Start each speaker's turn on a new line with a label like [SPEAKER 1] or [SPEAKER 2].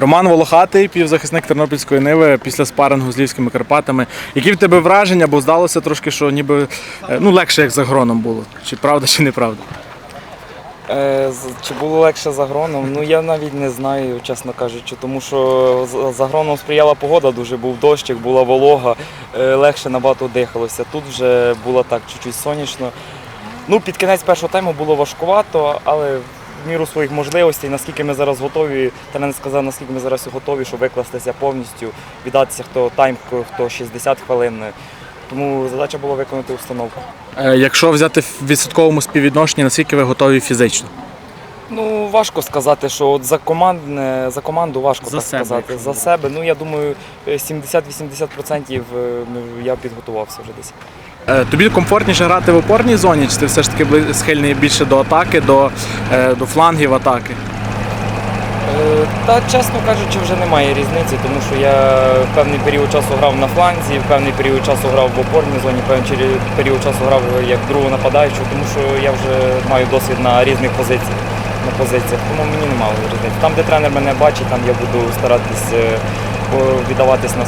[SPEAKER 1] Роман Волохатий, півзахисник Тернопільської Ниви після спарингу з Львівськими Карпатами. Які в тебе враження, бо здалося трошки, що ніби е, ну, легше, як за гроном було. Чи правда, чи неправда?
[SPEAKER 2] Е, Чи було легше за гроном? Ну я навіть не знаю, чесно кажучи, тому що за гроном сприяла погода, дуже був дощик, була волога, е, легше набагато дихалося. Тут вже було так чуть-чуть сонячно. Ну, під кінець першого тайму було важкувато, але міру своїх можливостей, наскільки ми зараз готові, тренер сказав, наскільки ми зараз готові, щоб викластися повністю, віддатися хто тайм, хто 60 хвилин. Тому задача була виконати установку.
[SPEAKER 1] Е, Якщо взяти в відсотковому співвідношенні, наскільки ви готові фізично?
[SPEAKER 2] Ну, важко сказати, що от за командне, за команду важко
[SPEAKER 1] За
[SPEAKER 2] так
[SPEAKER 1] себе,
[SPEAKER 2] сказати. За себе. Ну я думаю, е, 70-80% е, я підготувався вже десь.
[SPEAKER 1] Е, Тобі комфортніше грати в опорній зоні, чи ти все ж таки схильний більше до атаки, до, е, до флангів атаки?
[SPEAKER 2] Е, Та чесно кажучи, вже немає різниці, тому що я в певний період часу грав на фланзі, в певний період часу грав в опорній зоні, в певний період часу грав як другого нападаючого, тому що я вже маю досвід на різних позиціях. На позиціях, тому мені немає різниці. Там, де тренер мене бачить, там я буду старатись віддаватись на 100%.